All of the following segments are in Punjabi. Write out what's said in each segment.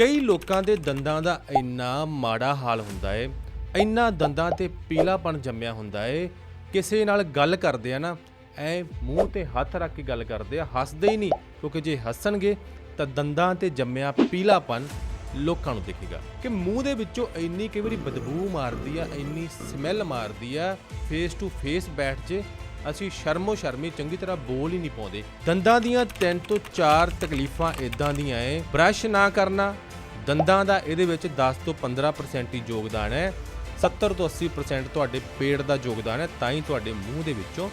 ਕਈ ਲੋਕਾਂ ਦੇ ਦੰਦਾਂ ਦਾ ਇੰਨਾ ਮਾੜਾ ਹਾਲ ਹੁੰਦਾ ਏ, ਇੰਨਾ ਦੰਦਾਂ ਤੇ ਪੀਲਾਪਣ ਜੰਮਿਆ ਹੁੰਦਾ ਏ, ਕਿਸੇ ਨਾਲ ਗੱਲ ਕਰਦੇ ਆ ਨਾ, ਐ ਮੂੰਹ ਤੇ ਹੱਥ ਰੱਖ ਕੇ ਗੱਲ ਕਰਦੇ ਆ, ਹੱਸਦੇ ਹੀ ਨਹੀਂ, ਕਿਉਂਕਿ ਜੇ ਹੱਸਣਗੇ ਤਾਂ ਦੰਦਾਂ ਤੇ ਜੰਮਿਆ ਪੀਲਾਪਣ ਲੋਕਾਂ ਨੂੰ ਦਿਖੇਗਾ। ਕਿ ਮੂੰਹ ਦੇ ਵਿੱਚੋਂ ਇੰਨੀ ਕਈ ਵਾਰੀ ਬਦਬੂ ਮਾਰਦੀ ਆ, ਇੰਨੀ ਸਮੈਲ ਮਾਰਦੀ ਆ ਫੇਸ ਟੂ ਫੇਸ ਬੈਠ ਜੇ, ਅਸੀਂ ਸ਼ਰਮੋ ਸ਼ਰਮੀ ਚੰਗੀ ਤਰ੍ਹਾਂ ਬੋਲ ਹੀ ਨਹੀਂ ਪਾਉਂਦੇ। ਦੰਦਾਂ ਦੀਆਂ ਤਿੰਨ ਤੋਂ ਚਾਰ ਤਕਲੀਫਾਂ ਇਦਾਂ ਦੀਆਂ ਏ ਬ੍ਰਸ਼ ਨਾ ਕਰਨਾ ਦੰਦਾਂ ਦਾ ਇਹਦੇ ਵਿੱਚ 10 ਤੋਂ 15% ਹੀ ਯੋਗਦਾਨ ਹੈ। 70 ਤੋਂ 80% ਤੁਹਾਡੇ ਪੇਟ ਦਾ ਯੋਗਦਾਨ ਹੈ, ਤਾਂ ਹੀ ਤੁਹਾਡੇ ਮੂੰਹ ਦੇ ਵਿੱਚੋਂ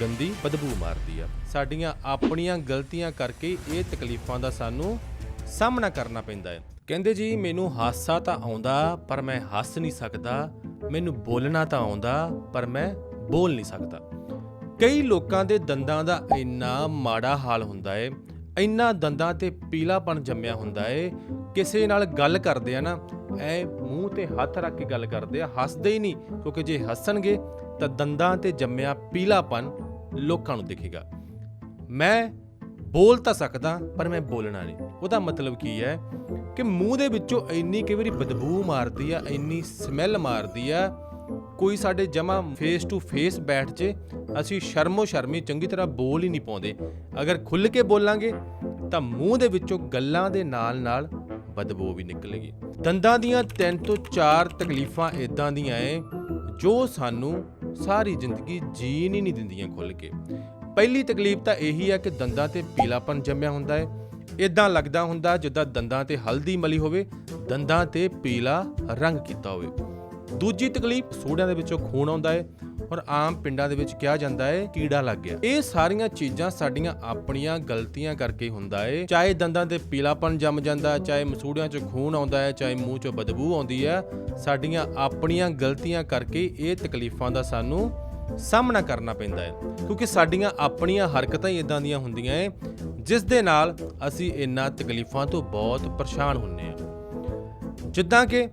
ਗੰਦੀ ਬਦਬੂ ਮਾਰਦੀ ਆ। ਸਾਡੀਆਂ ਆਪਣੀਆਂ ਗਲਤੀਆਂ ਕਰਕੇ ਇਹ ਤਕਲੀਫਾਂ ਦਾ ਸਾਨੂੰ ਸਾਹਮਣਾ ਕਰਨਾ ਪੈਂਦਾ ਹੈ। ਕਹਿੰਦੇ ਜੀ, ਮੈਨੂੰ ਹਾਸਾ ਤਾਂ ਆਉਂਦਾ, ਪਰ ਮੈਂ ਹੱਸ ਨਹੀਂ ਸਕਦਾ। ਮੈਨੂੰ ਬੋਲਣਾ ਤਾਂ ਆਉਂਦਾ, ਪਰ ਮੈਂ ਬੋਲ ਨਹੀਂ ਸਕਦਾ। ਕਈ ਲੋਕਾਂ ਦੇ ਦੰਦਾਂ ਦਾ ਇੰਨਾ ਮਾੜਾ ਹਾਲ ਹੁੰਦਾ ਏ ਇੰਨਾ ਦੰਦਾਂ ਤੇ ਪੀਲਾਪਣ ਜੰਮਿਆ ਹੁੰਦਾ ਏ ਕਿਸੇ ਨਾਲ ਗੱਲ ਕਰਦੇ ਆ ਨਾ, ਐ ਮੂੰਹ ਤੇ ਹੱਥ ਰੱਖ ਕੇ ਗੱਲ ਕਰਦੇ ਆ, ਹੱਸਦੇ ਹੀ ਨਹੀਂ, ਕਿਉਂਕਿ ਜੇ ਹੱਸਣਗੇ ਤਾਂ ਦੰਦਾਂ ਤੇ ਜੰਮਿਆ ਪੀਲਾਪਨ ਲੋਕਾਂ ਨੂੰ ਦਿਖੇਗਾ। ਮੈਂ ਬੋਲ ਤਾਂ ਸਕਦਾ, ਪਰ ਮੈਂ ਬੋਲਣਾ ਨਹੀਂ। ਉਹਦਾ ਮਤਲਬ ਕੀ ਹੈ ਕਿ ਮੂੰਹ ਦੇ ਵਿੱਚੋਂ ਇੰਨੀ ਕਈ ਵਾਰੀ ਬਦਬੂ ਮਾਰਦੀ ਆ, ਇੰਨੀ ਸਮੈਲ ਮਾਰਦੀ ਆ, ਕੋਈ ਸਾਡੇ ਜਮਾ ਫੇਸ ਟੂ ਫੇਸ ਬੈਠ ਜੇ, ਅਸੀਂ ਸ਼ਰਮੋ ਸ਼ਰਮੀ ਚੰਗੀ ਤਰ੍ਹਾਂ ਬੋਲ ਹੀ ਨਹੀਂ ਪਾਉਂਦੇ। ਅਗਰ ਖੁੱਲ ਕੇ ਬੋਲਾਂਗੇ ਤਾਂ ਮੂੰਹ ਦੇ ਵਿੱਚੋਂ ਗੱਲਾਂ ਦੇ ਨਾਲ-ਨਾਲ ਬਦਬੂ ਵੀ ਨਿਕਲੇਗੀ। ਦੰਦਾਂ ਦੀਆਂ ਤਿੰਨ ਤੋਂ ਚਾਰ ਤਕਲੀਫਾਂ ਇਦਾਂ ਦੀਆਂ ਏ ਜੋ ਸਾਨੂੰ ਸਾਰੀ ਜ਼ਿੰਦਗੀ ਜੀਣ ਹੀ ਨਹੀਂ ਦਿੰਦੀਆਂ ਖੁੱਲ ਕੇ। ਪਹਿਲੀ ਤਕਲੀਫ ਤਾਂ ਇਹੀ ਹੈ ਕਿ ਦੰਦਾਂ ਤੇ ਪੀਲਾਪਨ ਜੰਮਿਆ ਹੁੰਦਾ ਹੈ ਇਦਾਂ ਲੱਗਦਾ ਹੁੰਦਾ ਜਿੱਦਾਂ ਦੰਦਾਂ ਤੇ ਹਲਦੀ ਮਲੀ ਹੋਵੇ, ਦੰਦਾਂ ਤੇ ਪੀਲਾ ਰੰਗ ਕੀਤਾ ਹੋਵੇ। ਦੂਜੀ ਤਕਲੀਫ ਸੂੜਿਆਂ ਦੇ ਵਿੱਚੋਂ ਖੂਨ ਆਉਂਦਾ ਹੈ ਔਰ ਆਮ ਪਿੰਡਾਂ ਦੇ ਵਿੱਚ ਕਿਹਾ ਜਾਂਦਾ ਹੈ, ਕੀੜਾ ਲੱਗ ਗਿਆ। ਇਹ ਸਾਰੀਆਂ ਚੀਜ਼ਾਂ ਸਾਡੀਆਂ ਆਪਣੀਆਂ ਗਲਤੀਆਂ ਕਰਕੇ ਹੁੰਦਾ ਹੈ। ਚਾਹੇ ਦੰਦਾਂ ਤੇ ਪੀਲਾਪਨ ਜੰਮ ਜਾਂਦਾ ਚਾਹੇ ਮਸੂੜਿਆਂ 'ਚ ਖੂਨ ਆਉਂਦਾ ਹੈ, ਚਾਹੇ ਮੂੰਹ 'ਚੋਂ ਬਦਬੂ ਆਉਂਦੀ ਹੈ, ਸਾਡੀਆਂ ਆਪਣੀਆਂ ਗਲਤੀਆਂ ਕਰਕੇ ਇਹ ਤਕਲੀਫਾਂ ਦਾ ਸਾਨੂੰ ਸਾਹਮਣਾ ਕਰਨਾ ਪੈਂਦਾ ਹੈ। ਕਿਉਂਕਿ ਸਾਡੀਆਂ ਆਪਣੀਆਂ ਹਰਕਤਾਂ ਹੀ ਇਦਾਂ ਦੀਆਂ ਹੁੰਦੀਆਂ ਏ ਜਿਸ ਦੇ ਨਾਲ ਅਸੀਂ ਇਹਨਾਂ ਤਕਲੀਫਾਂ ਤੋਂ ਬਹੁਤ ਪਰੇਸ਼ਾਨ ਹੁੰਨੇ ਆ ਜਿੱਦਾਂ ਕਿ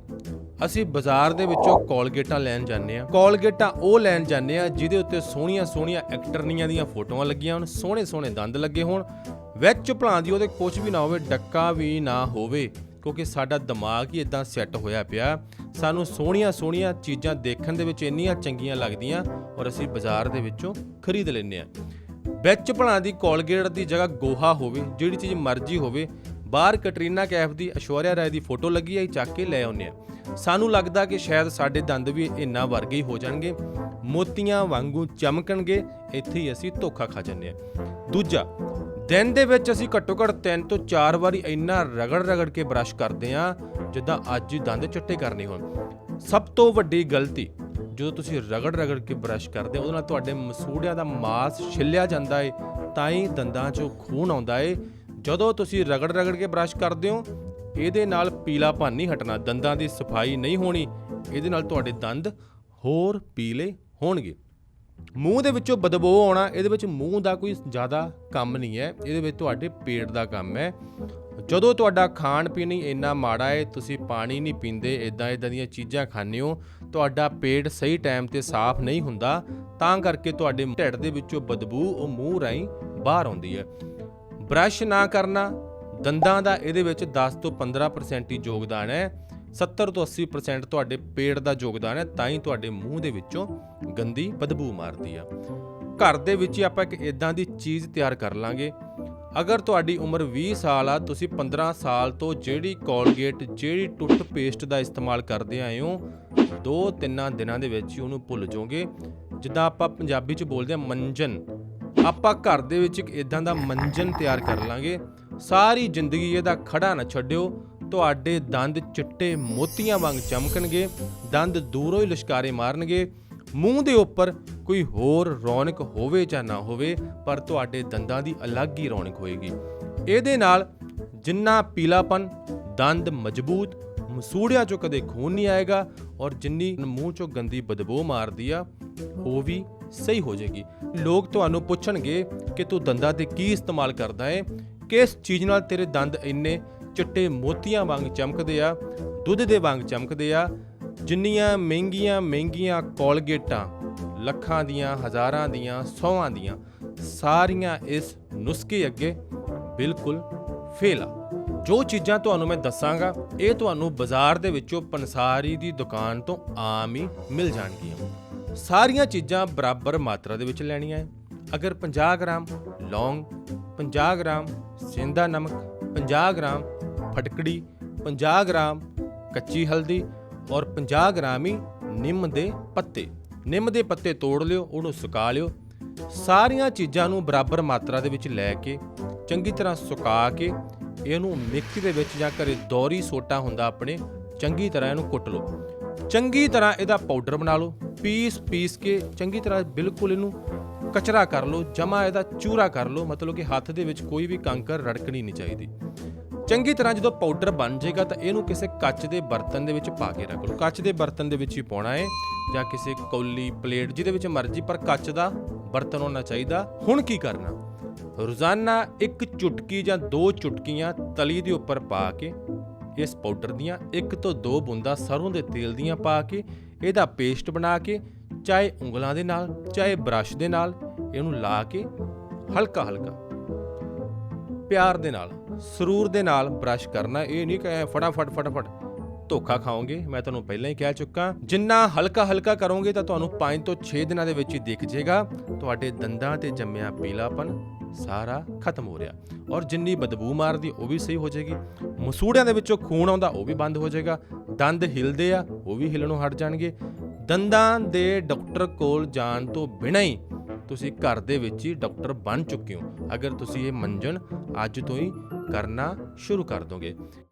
ਅਸੀਂ ਬਾਜ਼ਾਰ ਦੇ ਵਿੱਚੋਂ ਕੋਲਗੇਟਾਂ ਲੈਣ ਜਾਂਦੇ ਆ ਕੋਲਗੇਟਾਂ ਉਹ ਲੈਣ ਜਾਂਦੇ ਆ ਜਿਹਦੇ ਉੱਤੇ ਸੋਹਣੀਆਂ ਸੋਹਣੀਆਂ ਐਕਟਰਨੀਆਂ ਦੀਆਂ ਫੋਟੋਆਂ ਲੱਗੀਆਂ ਹੋਣ, ਸੋਹਣੇ ਸੋਹਣੇ ਦੰਦ ਲੱਗੇ ਹੋਣ। ਵਿੱਚ ਭਲਾਂ ਦੀ ਉਹਦੇ ਕੁਝ ਵੀ ਨਾ ਹੋਵੇ, ਡੱਕਾ ਵੀ ਨਾ ਹੋਵੇ, ਕਿਉਂਕਿ ਸਾਡਾ ਦਿਮਾਗ ਹੀ ਇਦਾਂ ਸੈੱਟ ਹੋਇਆ ਪਿਆ। ਸਾਨੂੰ ਸੋਹਣੀਆਂ ਸੋਹਣੀਆਂ ਚੀਜ਼ਾਂ ਦੇਖਣ ਦੇ ਵਿੱਚ ਇੰਨੀਆਂ ਚੰਗੀਆਂ ਲੱਗਦੀਆਂ ਔਰ ਅਸੀਂ ਬਾਜ਼ਾਰ ਦੇ ਵਿੱਚੋਂ ਖਰੀਦ ਲੈਂਦੇ ਆ ਵਿੱਚ ਭਲਾਂ ਦੀ ਕੋਲਗੇਟ ਦੀ ਜਗ੍ਹਾ ਗੋਹਾ ਹੋਵੇ, ਜਿਹੜੀ ਚੀਜ਼ ਮਰਜ਼ੀ ਹੋਵੇ ਬਾਹਰ ਕਟਰੀਨਾ ਕੈਫ ਦੀ ਐਸ਼ਵਰਿਆ ਰਾਏ ਦੀ ਫੋਟੋ ਲੱਗੀ ਆਈ, ਚੱਕ ਕੇ ਲੈ ਆਉਂਦੇ ਆ। ਸਾਨੂੰ ਲੱਗਦਾ ਕਿ ਸ਼ਾਇਦ ਸਾਡੇ ਦੰਦ ਵੀ ਇੰਨਾ ਵਰਗੇ ਹੀ ਹੋ ਜਾਣਗੇ। ਮੋਤੀਆਂ ਵਾਂਗੂ ਚਮਕਣਗੇ, ਇੱਥੇ ਹੀ ਅਸੀਂ ਧੋਖਾ ਖਾ ਜਾਂਦੇ ਆ। ਦੂਜਾ, ਦਿਨ ਦੇ ਵਿੱਚ ਅਸੀਂ ਘੱਟੋ ਘੱਟ 3 ਤੋਂ 4 ਵਾਰੀ ਇੰਨਾ ਰਗੜ ਰਗੜ ਕੇ ਬ੍ਰਸ਼ ਕਰਦੇ ਆ, ਜਿੱਦਾਂ ਅੱਜ ਹੀ ਦੰਦ ਚਿੱਟੇ ਕਰਨੇ ਹੋਣ। ਸਭ ਤੋਂ ਵੱਡੀ ਗਲਤੀ, ਜਦੋਂ ਤੁਸੀਂ ਰਗੜ ਰਗੜ ਕੇ ਬ੍ਰਸ਼ ਕਰਦੇ ਉਹਦੇ ਨਾਲ ਤੁਹਾਡੇ ਮਸੂੜਿਆਂ ਦਾ ਮਾਸ ਛਿੱਲਿਆ ਜਾਂਦਾ ਏ, ਤਾਂ ਹੀ ਦੰਦਾਂ 'ਚੋਂ ਖੂਨ ਆਉਂਦਾ ਏ। ਜਦੋਂ ਤੁਸੀਂ ਰਗੜ ਰਗੜ ਕੇ ਬ੍ਰਸ਼ ਕਰਦੇ ਹੋ, ਇਹਦੇ ਨਾਲ ਪੀਲਾਪਨ ਨਹੀਂ ਹਟਣਾ, ਦੰਦਾਂ ਦੀ ਸਫ਼ਾਈ ਨਹੀਂ ਹੋਣੀ, ਇਹਦੇ ਨਾਲ ਤੁਹਾਡੇ ਦੰਦ ਹੋਰ ਪੀਲੇ ਹੋਣਗੇ। ਮੂੰਹ ਦੇ ਵਿੱਚੋਂ ਬਦਬੂ ਆਉਣਾ, ਇਹਦੇ ਵਿੱਚ ਮੂੰਹ ਦਾ ਕੋਈ ਜ਼ਿਆਦਾ ਕੰਮ ਨਹੀਂ ਹੈ, ਇਹਦੇ ਵਿੱਚ ਤੁਹਾਡੇ ਪੇਟ ਦਾ ਕੰਮ ਹੈ। ਜਦੋਂ ਤੁਹਾਡਾ ਖਾਣ ਪੀਣ ਹੀ ਇੰਨਾ ਮਾੜਾ ਹੈ, ਤੁਸੀਂ ਪਾਣੀ ਨਹੀਂ ਪੀਂਦੇ ਇਦਾਂ ਇਦਾਂ ਦੀਆਂ ਚੀਜ਼ਾਂ ਖਾਂਦੇ ਹੋ, ਤੁਹਾਡਾ ਪੇਟ ਸਹੀ ਟਾਈਮ ਤੇ ਸਾਫ਼ ਨਹੀਂ ਹੁੰਦਾ, ਤਾਂ ਕਰਕੇ ਤੁਹਾਡੇ ਢਿੱਡ ਦੇ ਵਿੱਚੋਂ ਬਦਬੂ ਉਹ ਮੂੰਹ ਰਾਹੀਂ ਬਾਹਰ ਆਉਂਦੀ ਹੈ। ਬ੍ਰਸ਼ ਨਾ ਕਰਨਾ ਦੰਦਾਂ ਦਾ ਇਹਦੇ ਵਿੱਚ 10 ਤੋਂ 15% ਹੀ ਯੋਗਦਾਨ ਹੈ। 70 ਤੋਂ 80% ਤੁਹਾਡੇ ਪੇਟ ਦਾ ਯੋਗਦਾਨ ਹੈ, ਤਾਂ ਹੀ ਤੁਹਾਡੇ ਮੂੰਹ ਦੇ ਵਿੱਚੋਂ ਗੰਦੀ ਬਦਬੂ ਮਾਰਦੀ ਆ। ਘਰ ਦੇ ਵਿੱਚ ਹੀ ਆਪਾਂ ਇੱਕ ਇਦਾਂ ਦੀ ਚੀਜ਼ ਤਿਆਰ ਕਰ ਲਾਂਗੇ। ਅਗਰ ਤੁਹਾਡੀ ਉਮਰ 20 ਸਾਲ ਆ, ਤੁਸੀਂ 15 ਸਾਲ ਤੋਂ ਜਿਹੜੀ ਕੋਲਗੇਟ ਜਿਹੜੀ ਟੁੱਟ ਪੇਸਟ ਦਾ ਇਸਤੇਮਾਲ ਕਰਦੇ ਆਏ ਹੋ, ਦੋ ਤਿੰਨਾਂ ਦਿਨਾਂ ਦੇ ਵਿੱਚ ਹੀ ਉਹਨੂੰ ਭੁੱਲ ਜਾਓਗੇ। ਜਿੱਦਾਂ ਆਪਾਂ ਪੰਜਾਬੀ 'ਚ ਬੋਲਦੇ ਆ ਮੰਜਨ ਆਪਾਂ ਘਰ ਦੇ ਵਿੱਚ ਇੱਕ ਇਦਾਂ ਦਾ ਮੰਜਨ ਤਿਆਰ ਕਰ ਲਾਂਗੇ। ਸਾਰੀ ਜ਼ਿੰਦਗੀ ਇਹਦਾ ਖੜਾ ਨਾ ਛੱਡਿਓ। ਤੁਹਾਡੇ ਦੰਦ ਚਿੱਟੇ ਮੋਤੀਆਂ ਵਾਂਗ ਚਮਕਣਗੇ, ਦੰਦ ਦੂਰੋਂ ਹੀ ਲਿਸ਼ਕਾਰੇ ਮਾਰਨਗੇ। ਮੂੰਹ ਦੇ ਉੱਪਰ ਕੋਈ ਹੋਰ ਰੌਣਕ ਹੋਵੇ ਜਾਂ ਨਾ ਹੋਵੇ, ਪਰ ਤੁਹਾਡੇ ਦੰਦਾਂ ਦੀ ਅਲੱਗ ਹੀ ਰੌਣਕ ਹੋਏਗੀ। ਇਹਦੇ ਨਾਲ ਜਿੰਨਾ ਪੀਲਾਪਨ, ਦੰਦ ਮਜ਼ਬੂਤ, ਮਸੂੜਿਆਂ ਚੋਂ ਕਦੇ ਖੂਨ ਨਹੀਂ ਆਏਗਾ, ਔਰ ਜਿੰਨੀ ਮੂੰਹ ਚੋਂ ਗੰਦੀ ਬਦਬੂ ਮਾਰਦੀ ਆ, ਉਹ ਵੀ ਸਹੀ ਹੋ ਜਾਏਗੀ। ਲੋਕ ਤੁਹਾਨੂੰ ਪੁੱਛਣਗੇ ਕਿ ਤੂੰ ਦੰਦਾਂ ਤੇ ਕੀ ਇਸਤੇਮਾਲ ਕਰਦਾ ਹੈ? ਕਿਸ ਚੀਜ਼ ਨਾਲ ਤੇਰੇ ਦੰਦ ਇੰਨੇ ਚਿੱਟੇ ਮੋਤੀਆਂ ਵਾਂਗ ਚਮਕਦੇ ਆ ਦੁੱਧ ਦੇ ਵਾਂਗ ਚਮਕਦੇ ਆ ਜਿੰਨੀਆਂ ਮਹਿੰਗੀਆਂ ਮਹਿੰਗੀਆਂ ਕੋਲਗੇਟਾਂ ਲੱਖਾਂ ਦੀਆਂ ਹਜ਼ਾਰਾਂ ਦੀਆਂ ਸੌਆਂ ਦੀਆਂ ਸਾਰੀਆਂ ਇਸ ਨੁਸਖੇ ਅੱਗੇ ਬਿਲਕੁਲ ਫੇਲ ਆ। ਜੋ ਚੀਜ਼ਾਂ ਤੁਹਾਨੂੰ ਮੈਂ ਦੱਸਾਂਗਾ ਇਹ ਤੁਹਾਨੂੰ ਬਾਜ਼ਾਰ ਦੇ ਵਿੱਚੋਂ ਪੰਸਾਰੀ ਦੀ ਦੁਕਾਨ ਤੋਂ ਆਮ ਹੀ ਮਿਲ ਜਾਣਗੀਆਂ। ਸਾਰੀਆਂ ਚੀਜ਼ਾਂ ਬਰਾਬਰ ਮਾਤਰਾ ਦੇ ਵਿੱਚ ਲੈਣੀਆਂ ਹੈ। ਅਗਰ 50 ਗ੍ਰਾਮ ਲੌਂਗ 50 ਗ੍ਰਾਮ ਸਿੰਦਾ ਨਮਕ 50 ਗ੍ਰਾਮ ਫਟਕੜੀ 50 ਗ੍ਰਾਮ ਕੱਚੀ ਹਲਦੀ ਔਰ 50 ਗ੍ਰਾਮ ਹੀ ਨਿੰਮ ਦੇ ਪੱਤੇ। ਨਿੰਮ ਦੇ ਪੱਤੇ ਤੋੜ ਲਿਓ, ਉਹਨੂੰ ਸੁਕਾ ਲਿਓ। ਸਾਰੀਆਂ ਚੀਜ਼ਾਂ ਨੂੰ ਬਰਾਬਰ ਮਾਤਰਾ ਦੇ ਵਿੱਚ ਲੈ ਕੇ, ਚੰਗੀ ਤਰ੍ਹਾਂ ਸੁਕਾ ਕੇ, ਇਹਨੂੰ ਮਿਕਸੀ ਦੇ ਵਿੱਚ ਜਾਂ ਘਰੇ ਦੋਰੀ ਸੋਟਾ ਹੁੰਦਾ ਆਪਣੇ, ਚੰਗੀ ਤਰ੍ਹਾਂ ਇਹਨੂੰ ਕੁੱਟ ਲਓ। ਚੰਗੀ ਤਰ੍ਹਾਂ ਇਹਦਾ ਪਾਊਡਰ ਬਣਾ ਲਓ, ਪੀਸ ਪੀਸ ਕੇ ਚੰਗੀ ਤਰ੍ਹਾਂ ਬਿਲਕੁਲ ਇਹਨੂੰ ਕਚਰਾ ਕਰ ਲਓ, ਜਮਾ ਇਹਦਾ ਚੂਰਾ ਕਰ ਲਓ, ਮਤਲਬ ਕਿ ਹੱਥ ਦੇ ਵਿੱਚ ਕੋਈ ਵੀ ਕੰਕਰ ਰੜਕਣੀ ਨਹੀਂ ਚਾਹੀਦੀ। ਚੰਗੀ ਤਰ੍ਹਾਂ ਜਦੋਂ ਪਾਊਡਰ ਬਣ ਜਾਏਗਾ ਤਾਂ ਇਹਨੂੰ ਕਿਸੇ ਕੱਚ ਦੇ ਬਰਤਨ ਦੇ ਵਿੱਚ ਪਾ ਕੇ ਰੱਖ ਲਓ। ਕੱਚ ਦੇ ਬਰਤਨ ਦੇ ਵਿੱਚ ਹੀ ਪਾਉਣਾ ਹੈ ਜਾਂ ਕਿਸੇ ਕੌਲੀ ਪਲੇਟ ਜਿਹਦੇ ਵਿੱਚ ਮਰਜ਼ੀ, ਪਰ ਕੱਚ ਦਾ ਬਰਤਨ ਹੋਣਾ ਚਾਹੀਦਾ। ਹੁਣ ਕੀ ਕਰਨਾ? ਰੋਜ਼ਾਨਾ ਇੱਕ ਚੁਟਕੀ ਜਾਂ ਦੋ ਚੁਟਕੀਆਂ ਤਲੀ ਦੇ ਉੱਪਰ ਪਾ ਕੇ ਇਸ ਪਾਊਡਰ ਦੀਆਂ ਇੱਕ ਤੋਂ ਦੋ ਬੂੰਦਾਂ ਸਰੋਂ ਦੇ ਤੇਲ ਦੀਆਂ ਪਾ ਕੇ ਇਹਦਾ ਪੇਸਟ ਬਣਾ ਕੇ, ਚਾਹੇ ਉਂਗਲਾਂ ਦੇ ਨਾਲ, ਚਾਹੇ ਬ੍ਰਸ਼ ਦੇ ਨਾਲ, ਇਹਨੂੰ ਲਾ ਕੇ ਹਲਕਾ ਹਲਕਾ ਪਿਆਰ ਦੇ ਨਾਲ, ਸਰੂਰ ਦੇ ਨਾਲ ਬ੍ਰਸ਼ ਕਰਨਾ। ਇਹ ਨਹੀਂ ਕਿ ਫਟਾਫਟ ਫਟਾਫਟ ਧੋਖਾ ਖਾਓਗੇ, ਮੈਂ ਤੁਹਾਨੂੰ ਪਹਿਲਾਂ ਹੀ ਕਹਿ ਚੁੱਕਾ। ਜਿੰਨਾ ਹਲਕਾ ਹਲਕਾ ਕਰੋਗੇ ਤਾਂ ਤੁਹਾਨੂੰ 5 ਤੋਂ 6 ਦਿਨਾਂ ਦੇ ਵਿੱਚ ਹੀ ਦਿਖ ਜਾਏਗਾ ਤੁਹਾਡੇ ਦੰਦਾਂ ਤੇ ਜੰਮਿਆ ਪੀਲਾਪਨ ਸਾਰਾ ਖਤਮ ਹੋ ਰਿਹਾ। ਔਰ ਜਿੰਨੀ ਬਦਬੂ ਮਾਰਦੀ, ਉਹ ਵੀ ਸਹੀ ਹੋ ਜਾਏਗੀ। ਮਸੂੜਿਆਂ ਦੇ ਵਿੱਚੋਂ ਖੂਨ ਆਉਂਦਾ, ਉਹ ਵੀ ਬੰਦ ਹੋ ਜਾਏਗਾ। ਦੰਦ ਹਿਲਦੇ ਆ, ਉਹ ਵੀ ਹਿਲਣੋਂ ਹਟ ਜਾਣਗੇ। ਦੰਦਾਂ ਦੇ ਡਾਕਟਰ ਕੋਲ ਜਾਣ ਤੋਂ ਬਿਨਾਂ ਹੀ ਤੁਸੀਂ ਘਰ ਦੇ ਵਿੱਚ ਹੀ ਡਾਕਟਰ ਬਣ ਚੁੱਕੇ ਹੋ। ਅਗਰ ਤੁਸੀਂ ਇਹ ਮੰਜਣ ਅੱਜ ਤੋਂ ਹੀ ਕਰਨਾ ਸ਼ੁਰੂ ਕਰ ਦੋਗੇ।